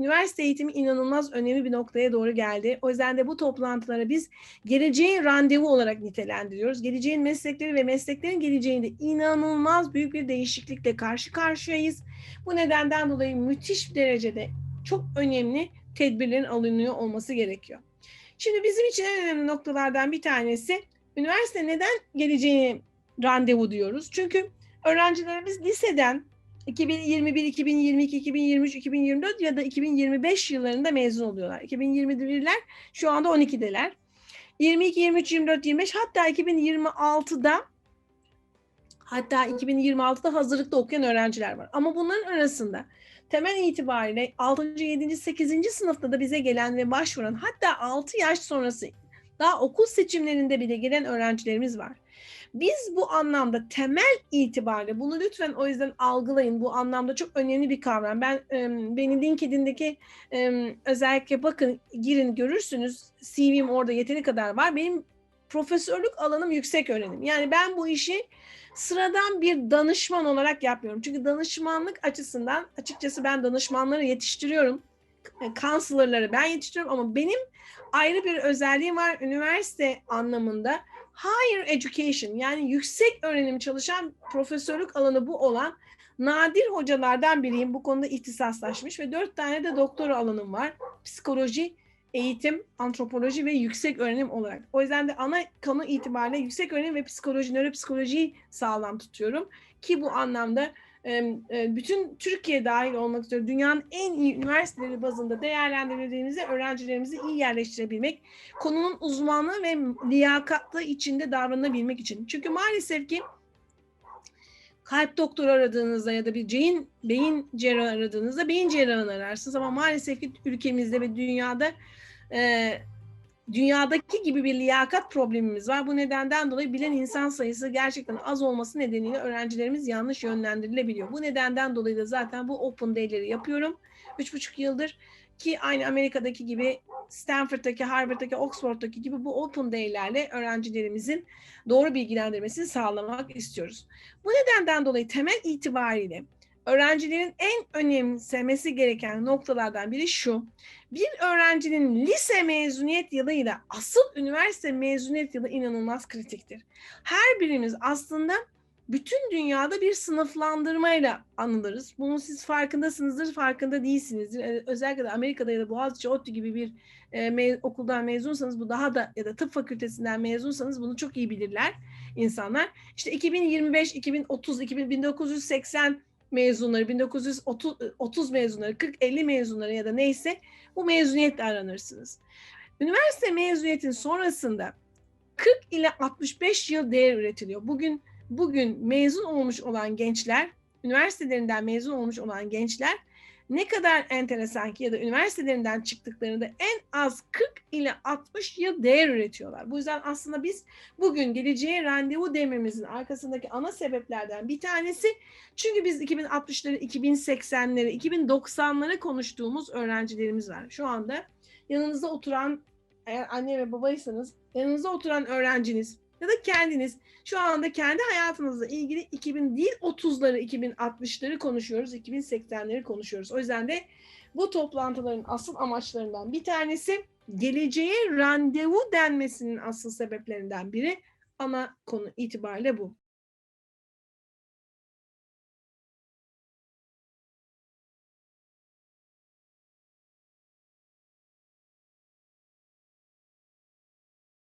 üniversite eğitimi inanılmaz önemli bir noktaya doğru geldi. O yüzden de bu toplantılara biz geleceğin randevu olarak nitelendiriyoruz. Geleceğin meslekleri ve mesleklerin geleceğinde inanılmaz büyük bir değişiklikle karşı karşıyayız. Bu nedenden dolayı müthiş derecede çok önemli tedbirlerin alınıyor olması gerekiyor. Şimdi bizim için en önemli noktalardan bir tanesi üniversite neden geleceğini randevu diyoruz? Çünkü öğrencilerimiz liseden 2021, 2022, 2023, 2024 ya da 2025 yıllarında mezun oluyorlar. 2021'ler şu anda 12'deler. 22, 23, 24, 25 hatta 2026'da hatta 2026'da hazırlıkta okuyan öğrenciler var. Ama bunların arasında temel itibariyle 6. 7. 8. sınıfta da bize gelen ve başvuran hatta 6 yaş sonrası daha okul seçimlerinde bile gelen öğrencilerimiz var. Biz bu anlamda temel itibariyle bunu lütfen o yüzden algılayın. Bu anlamda çok önemli bir kavram. Ben beni LinkedIn'deki özellikle bakın girin görürsünüz. CV'm orada yeteri kadar var. Benim profesörlük alanım yüksek öğrenim. Yani ben bu işi sıradan bir danışman olarak yapmıyorum. Çünkü danışmanlık açısından açıkçası ben danışmanları yetiştiriyorum. Counselor'ları ben yetiştiriyorum ama benim ayrı bir özelliğim var üniversite anlamında. Higher education yani yüksek öğrenim çalışan profesörlük alanı bu olan nadir hocalardan biriyim. Bu konuda ihtisaslaşmış ve dört tane de doktora alanım var. Psikoloji, eğitim, antropoloji ve yüksek öğrenim olarak. O yüzden de ana konu itibariyle yüksek öğrenim ve psikoloji, nöropsikolojiyi sağlam tutuyorum. Ki bu anlamda bütün Türkiye dahil olmak üzere dünyanın en iyi üniversiteleri bazında değerlendirildiğimizde öğrencilerimizi iyi yerleştirebilmek, konunun uzmanlığı ve liyakatlı içinde davranabilmek için. Çünkü maalesef ki kalp doktoru aradığınızda ya da bir beyin, beyin cerrahı aradığınızda beyin cerrahını ararsınız ama maalesef ki ülkemizde ve dünyada e, dünyadaki gibi bir liyakat problemimiz var. Bu nedenden dolayı bilen insan sayısı gerçekten az olması nedeniyle öğrencilerimiz yanlış yönlendirilebiliyor. Bu nedenden dolayı da zaten bu open day'leri yapıyorum. Üç buçuk yıldır ki aynı Amerika'daki gibi Stanford'daki, Harvard'daki, Oxford'daki gibi bu open day'lerle öğrencilerimizin doğru bilgilendirmesini sağlamak istiyoruz. Bu nedenden dolayı temel itibariyle öğrencilerin en önemsemesi gereken noktalardan biri şu. Bir öğrencinin lise mezuniyet yılıyla asıl üniversite mezuniyet yılı inanılmaz kritiktir. Her birimiz aslında bütün dünyada bir sınıflandırmayla anılırız. Bunun siz farkındasınızdır, farkında değilsinizdir. Ee, özellikle de Amerika'da ya da Boğaziçi, ODTÜ gibi bir e, me okuldan mezunsanız bu daha da ya da tıp fakültesinden mezunsanız bunu çok iyi bilirler insanlar. İşte 2025, 2030, 2000, 1980 mezunları, 1930 mezunları, 40-50 mezunları ya da neyse bu mezuniyetle aranırsınız. Üniversite mezuniyetin sonrasında 40 ile 65 yıl değer üretiliyor. Bugün bugün mezun olmuş olan gençler, üniversitelerinden mezun olmuş olan gençler ne kadar enteresan ki ya da üniversitelerinden çıktıklarında en az 40 ile 60 yıl değer üretiyorlar. Bu yüzden aslında biz bugün geleceğe randevu dememizin arkasındaki ana sebeplerden bir tanesi çünkü biz 2060'ları, 2080'leri, 2090'ları konuştuğumuz öğrencilerimiz var. Şu anda yanınızda oturan eğer anne ve babaysanız yanınızda oturan öğrenciniz ya da kendiniz şu anda kendi hayatınızla ilgili 2000 değil 30'ları 2060'ları konuşuyoruz, 2080'leri konuşuyoruz. O yüzden de bu toplantıların asıl amaçlarından bir tanesi geleceğe randevu denmesinin asıl sebeplerinden biri ana konu itibariyle bu.